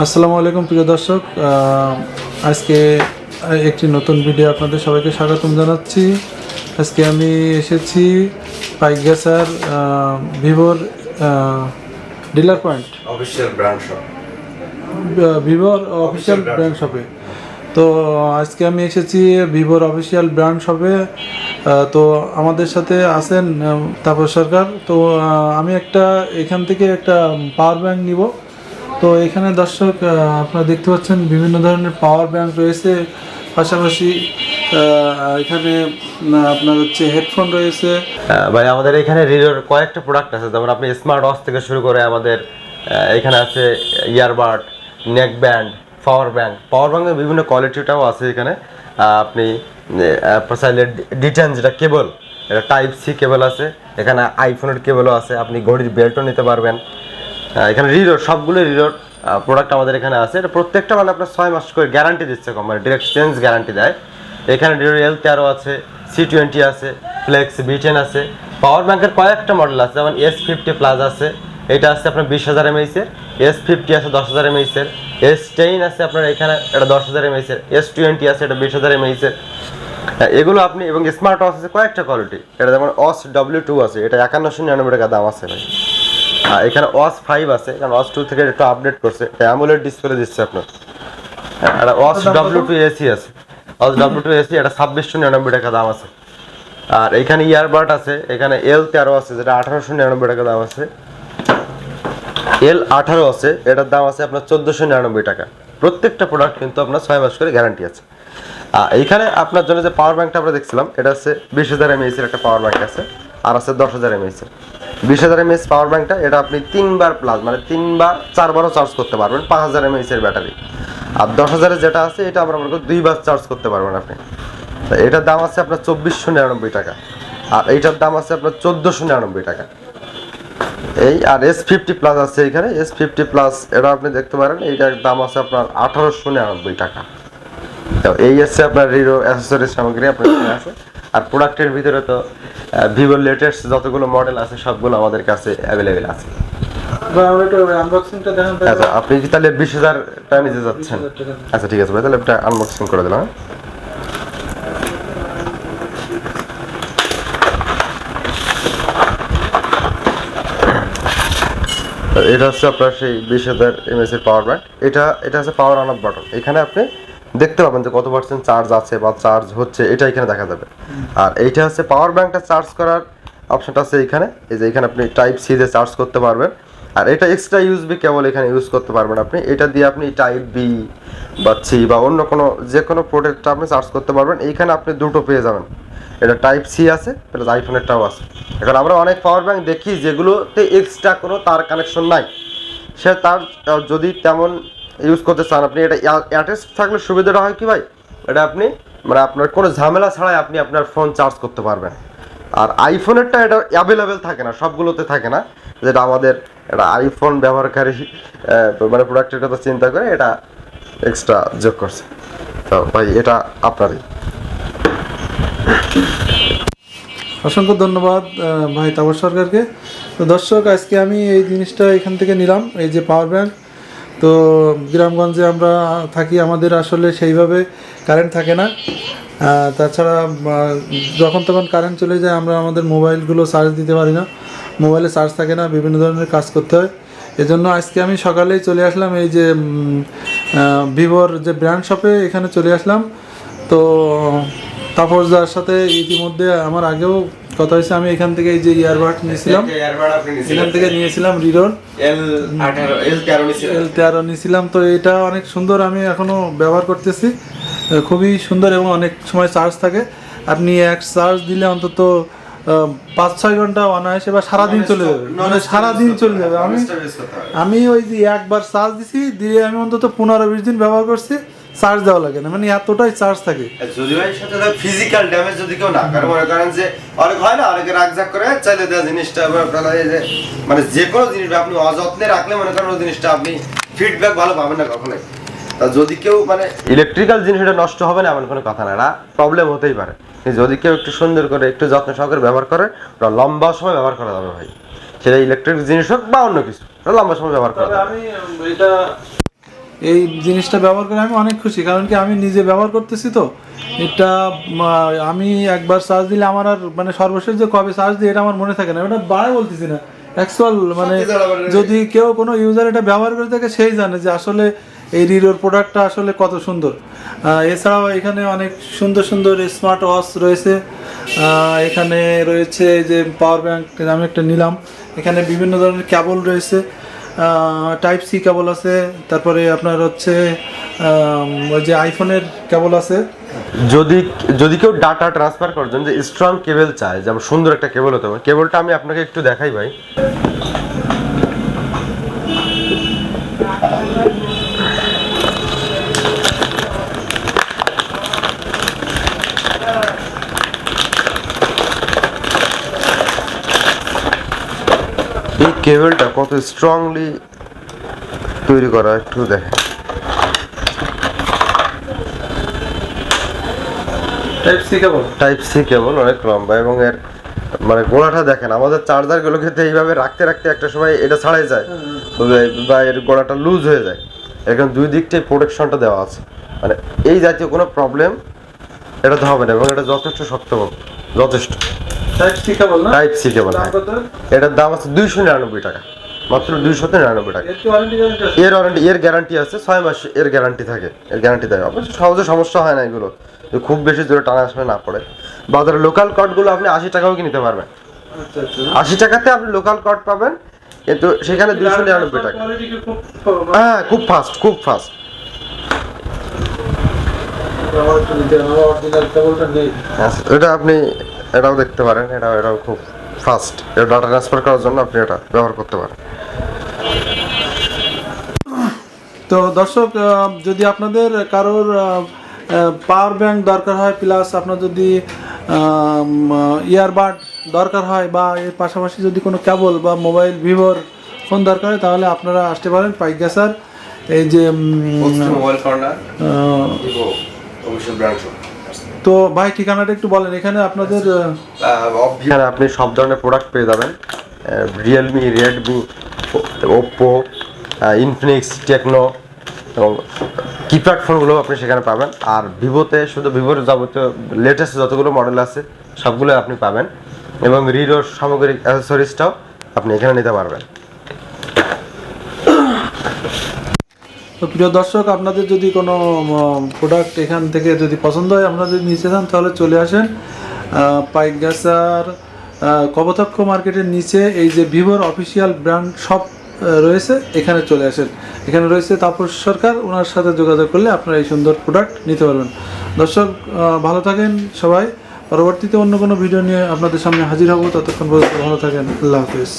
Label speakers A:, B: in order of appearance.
A: আসসালামু আলাইকুম প্রিয় দর্শক। আজকে একটি নতুন ভিডিও আপনাদের সবাইকে স্বাগতম জানাচ্ছি। আজকে আমি এসেছি পাইগাসার ভিভোর dealer point.
B: Official brand shop
A: ভিভোর অফিসিয়াল ব্র্যান্ড শপে তো আজকে আমি এসেছি ভিভোর অফিসিয়াল ব্র্যান্ড শপে তো আমাদের সাথে আছেন তাপস সরকার। তো আমি একটা এখান থেকে একটা পাওয়ার ব্যাংক নিব। তো এখানে দর্শক আপনারা দেখতে পাচ্ছেন বিভিন্ন ধরনের পাওয়ার ব্যাংক রয়েছে। পাশাপাশি এখানে আপনার হচ্ছে হেডফোন রয়েছে।
B: ভাই, আমাদের এখানে রিডোর কয়েকটা প্রোডাক্ট আছে। যেমন আপনি স্মার্ট ওয়াচ থেকে শুরু করে আমাদের এখানে আছে earbud neck band power bank power ব্যাংকের বিভিন্ন কোয়ালিটিটাও আছে এখানে। আপনি চাইলে ডিটেন যেটা কেবল এটা টাইপ সি কেবল আছে। এখানে আইফোনের কেবলও আছে। আপনি ঘড়ির বেল্টও নিতে পারবেন। এখানে রিরোড সবগুলো রিরোড প্রোডাক্ট আমাদের এখানে আছে। এটা প্রত্যেকটা মানে আপনার ছয় মাস করে গ্যারান্টি দিচ্ছে কোম্পানি ডিরেক্ট চেঞ্জ গ্যারান্টি দেয়। এখানে রিডোর এল তেরো আছে সি টোয়েন্টি আছে ফ্লেক্স বি টেন আছে। পাওয়ার ব্যাংকের কয়েকটা মডেল আছে, যেমন এস ফিফটি প্লাস আছে, এটা আছে আপনার বিশ হাজার এমএইচের এস ফিফটি আছে দশ হাজার এমএইচের এস টেন আছে আপনার এখানে, এটা দশ হাজার এমএইচের এস টোয়েন্টি আছে, এটা বিশ হাজার এমএইচের এগুলো আপনি, এবং স্মার্ট ওয়াচ আছে কয়েকটা কোয়ালিটি এটা যেমন অস ডব্লিউ টু আছে, এটা একান্নশো নিরানব্বই টাকা দাম আছে ভাই। এখানে ওয়াস ফাইভ আছে কারণ ওয়াস টু থেকে একটু আপডেট করছে। এটা অ্যামোলেড ডিসপ্লে দিচ্ছে আপনার। হ্যাঁ, এটা ওয়াস ডব্লিউ টু এসি আছে। ওয়াস ডব্লিউ টু এসি এটা ছাব্বিশশো নিরানব্বই টাকা দাম আছে। আর এখানে ইয়ারবাড আছে এখানে এল তেরো আছে যেটা আঠারোশো নিরানব্বই টাকা দাম আছে। এল আঠারো আছে এটার দাম আছে আপনার চোদ্দোশো নিরানব্বই টাকা। প্রত্যেকটা প্রোডাক্ট কিন্তু আপনার ছয় মাস করে গ্যারান্টি আছে। আর এইখানে আপনার জন্য যে পাওয়ার ব্যাঙ্কটা আমরা দেখছিলাম এটা হচ্ছে বিশ হাজার এমএইচ এর একটা পাওয়ার ব্যাঙ্ক আছে আর আছে দশ হাজার এমএইচ এর। বিশ হাজার এমএইচ পাওয়ার ব্যাংকটা এটা আপনি তিনবার প্লাস মানে তিনবার, চারবারও চার্জ করতে পারবেন, পাঁচ হাজার এমএইচ এর ব্যাটারি আর দশ হাজারের যেটা আছে, এটা আমরা মনে করি দুইবার চার্জ করতে পারবেন আপনি। এটার দাম আছে আপনার চব্বিশশো নিরানব্বই টাকা। আর এইটার দাম আছে আপনার চোদ্দোশো নিরানব্বই টাকা। এই, আর এস ফিফটি প্লাস আছে এখানে এস ফিফটি প্লাস এটা আপনি দেখতে পারেন, এইটার দাম আছে আপনার আঠারোশো নিরানব্বই টাকা। তো এই হচ্ছে আপনার হিরো অ্যাসেসরিজ সামগ্রী, আপনার আছে। আর প্রোডাক্টের ভিতরে তো ভিভোর লেটেস্ট যতগুলো মডেল আছে সবগুলো আমাদের কাছে অ্যাভেলেবেল আছে। আচ্ছা আপনি কি তাহলে বিশ হাজার টাকা নিতে যাচ্ছেন? আচ্ছা ঠিক আছে ভাই তাহলে একটা আনবক্সিং করে দিলাম হ্যাঁ? এটা হচ্ছে আপনার সেই বিশ হাজার এমএস এর পাওয়ার ব্যাংক এটা এটা হচ্ছে পাওয়ার অন অফ বাটন এখানে আপনি দেখতে পাবেন যে কত পার্সেন্ট চার্জ আছে বা চার্জ হচ্ছে, এটা এখানে দেখা যাবে। আর এইটা হচ্ছে পাওয়ার ব্যাংকটা চার্জ করার অপশনটা আছে এখানে এই যে এখানে আপনি টাইপ সি দিয়ে চার্জ করতে পারবেন। আর এটা এক্সট্রা ইউজবি কেবল এখানে ইউজ করতে পারবেন আপনি। এটা দিয়ে আপনি টাইপ বি বা সি বা অন্য কোনো, যে কোনো প্রোডাক্টটা আপনি চার্জ করতে পারবেন। এইখানে আপনি দুটো পেয়ে যাবেন। এটা টাইপ সি আছে প্লাস আইফোনেরটাও আছে। এখন আমরা অনেক পাওয়ার ব্যাঙ্ক দেখি যেগুলোতে এক্সট্রা কোনো তার কানেকশন নাই। সে তার যদি তেমন ইউজ করতে চান, আপনি এটা অ্যাটাচ থাকলে সুবিধাটা হয় কি ভাই? এটা আপনি মানে আপনার কোনো ঝামেলা ছাড়াই আপনি আপনার ফোন চার্জ করতে পারবেন। আর আইফোনেরটা এটা অ্যাভেলেবেল থাকে না, সবগুলোতে থাকে না। যেটা আমাদের এটা আইফোন ব্যবহারকারী মানে প্রোডাক্টের কথা চিন্তা করে এটা এক্সট্রা যোগ করছে। তো ভাই, এটা আপনারই।
A: অসংখ্য ধন্যবাদ ভাই তাপস সরকারকে। তো দর্শক, আজকে আমি এই জিনিসটা এখান থেকে নিলাম, এই যে পাওয়ার ব্যাংক তো গ্রামগঞ্জে আমরা থাকি, আমাদের আসলে সেইভাবে কারেন্ট থাকে না। তাছাড়া যখন তখন কারেন্ট চলে যায়, আমরা আমাদের মোবাইলগুলো চার্জ দিতে পারি না। মোবাইলে চার্জ থাকে না, বিভিন্ন ধরনের কাজ করতে হয়। এজন্য আজকে আমি সকালেই চলে আসলাম, এই যে ভিভোর যে ব্র্যান্ড শপে এখানে চলে আসলাম। তো তাপসদার সাথে ইতিমধ্যে আমার আগেও কথা হয়েছে আমি এখান থেকে এই যে ইয়ারবাড নিয়েছিলাম। এখান থেকে নিয়েছিলাম রিডোর এল তেরো নিয়েছিলাম তো এটা অনেক সুন্দর আমি এখনও ব্যবহার করতেছি। খুবই সুন্দর এবং অনেক সময় চার্জ থাকে। আপনি এক চার্জ দিলে অন্তত পাঁচ ছয় ঘণ্টা অনায়াসে বা সারাদিন চলে যাবে। মানে সারাদিন চলে যাবে। আমি আমি ওই যে একবার চার্জ দিছি দিয়ে আমি অন্তত পনেরো বিশ দিন ব্যবহার করছি। চার্জ দেওয়া লাগে না মানে এতটাই চার্জ থাকে।
C: যদি ভাই সাথে ফিজিক্যাল ড্যামেজ যদি কেউ না করে মনে করেন যে অনেক হয় না অনেকে রাগজাগ করে চাইলে দেওয়া জিনিসটা আবার আপনারা এই যে মানে যে কোনো জিনিস আপনি অযত্নে রাখলে মনে করেন ওই জিনিসটা আপনি ফিডব্যাক ভালো পাবেন না কখনোই। তা যদি কেউ মানে
B: ইলেকট্রিক্যাল জিনিস এটা নষ্ট হবে না এমন কোনো কথা না এটা প্রবলেম হতেই পারে। যদি কেউ একটু সুন্দর করে একটু যত্ন সহকারে ব্যবহার করে ওটা লম্বা সময় ব্যবহার করা যাবে ভাই। সেটা ইলেকট্রিক জিনিস হোক বা অন্য কিছু ওটা লম্বা সময় ব্যবহার করা যাবে।
A: আমি এটা এই জিনিসটা ব্যবহার করে আমি অনেক খুশি কারণ কি আমি নিজে ব্যবহার করতেছি তো। এটা আমি একবার চার্জ দিলে আমার আর মানে সর্বশেষ যে কবে চার্জ দিই এটা আমার মনে থাকে না। ওটা বাড়ায় বলতেছি না। অ্যাকচুয়াল মানে যদি কেউ কোনো ইউজার এটা ব্যবহার করে থাকে সেই জানে যে আসলে এই রিরোর প্রোডাক্টটা আসলে কত সুন্দর। এছাড়াও এখানে অনেক সুন্দর সুন্দর স্মার্ট ওয়াচ রয়েছে। এখানে রয়েছে যে পাওয়ার ব্যাংক আমি একটা নিলাম। এখানে বিভিন্ন ধরনের ক্যাবল রয়েছে। টাইপ সি কেবল আছে, তারপরে আপনার হচ্ছে ওই যে আইফোনের কেবল আছে।
B: যদি যদি কেউ ডাটা ট্রান্সফার করার জন্য যে স্ট্রং কেবল চায়, যেমন সুন্দর একটা কেবল হতে হবে কেবলটা আমি আপনাকে একটু দেখাই ভাই। কেবলটা কত স্ট্রংলি তৈরি করা একটু দেখেন।
A: Type C cable?
B: Type C cable অনেক লম্বা এবং এর মানে গোড়াটা দেখেন আমাদের চার্জার গুলোকে তো এইভাবে রাখতে রাখতে একটা সময় এটা ছাড়াই যায় বা এর গোড়াটা লুজ হয়ে যায়। এখন দুই দিকটাই প্রোটেকশনটা দেওয়া আছে। মানে এই জাতীয় কোনো প্রবলেম এটাতে হবে না এবং এটা যথেষ্ট শক্তভোগ যথেষ্ট।
A: টাইপ সি কেবল না?
B: টাইপ সি কেবল
A: দাম
B: হ্যাঁ এটার দাম আছে দুইশো নিরানব্বই টাকা। মাত্র দুইশো নিরানব্বই টাকা।
A: এর ওয়ারেন্টি
B: এর গ্যারান্টি আছে ছয় মাস এর গ্যারান্টি থাকে। এর গ্যারান্টি থাকে। অবশ্য সহজে সমস্যা হয় না এগুলো। খুব বেশি জোরে টানা আসলে না পড়ে। বাজারে লোকাল কার্ডগুলো আপনি আশি টাকাও কি নিতে পারবেন।
A: আচ্ছা আচ্ছা।
B: আশি টাকাতে আপনি লোকাল কার্ড পাবেন কিন্তু সেখানে দুশো নিরানব্বই টাকা। হ্যাঁ খুব ফাস্ট খুব ফাস্ট এটা আপনি এটাও দেখতে পারেন এটাও এটাও খুব ফাস্ট এটা ডাটা ট্রান্সফার করার জন্য আপনি এটা ব্যবহার করতে পারেন।
A: তো দর্শক যদি আপনাদের কারোর পাওয়ার ব্যাংক দরকার হয় প্লাস আপনার যদি ইয়ারবাড দরকার হয় বা এর পাশাপাশি যদি কোনো কেবল বা মোবাইল ভিভোর ফোন দরকার হয় তাহলে আপনারা আসতে পারেন পাইগাসার এই যে
C: মোবাইল কর্নার
A: আহ,
C: ভিভো অফিসিয়াল ব্র্যান্ড
A: তো ভাই, ঠিকানাটা একটু বলেন, এখানে আপনাদের
B: এখানে আপনি সব ধরনের প্রোডাক্ট পেয়ে যাবেন। Realme Redmi Oppo Infinix Tecno এবং কিপ্যাড ফোনগুলো আপনি সেখানে পাবেন। আর ভিভোতে, শুধু ভিভোর যাবতীয় লেটেস্ট যতগুলো মডেল আছে, সবগুলো আপনি পাবেন। এবং রিডোর সামগ্রিক অ্যাসেসরিজটাও আপনি এখানে নিতে পারবেন।
A: তো প্রিয় দর্শক, আপনাদের যদি কোনো প্রোডাক্ট এখান থেকে যদি পছন্দ হয়, আপনারা যদি নিচে যান তাহলে চলে আসেন পাইকগাছার কপোতাক্ষ মার্কেটের নিচে এই যে ভিভোর অফিসিয়াল ব্র্যান্ড শপ রয়েছে, এখানে চলে আসেন। এখানে রয়েছে তাপস সরকার, ওনার সাথে যোগাযোগ করলে আপনারা এই সুন্দর প্রোডাক্ট নিতে পারবেন। দর্শক ভালো থাকেন সবাই। পরবর্তীতে অন্য কোনো ভিডিও নিয়ে আপনাদের সামনে হাজির হব। ততক্ষণ পর্যন্ত ভালো থাকেন। আল্লাহ হাফিজ।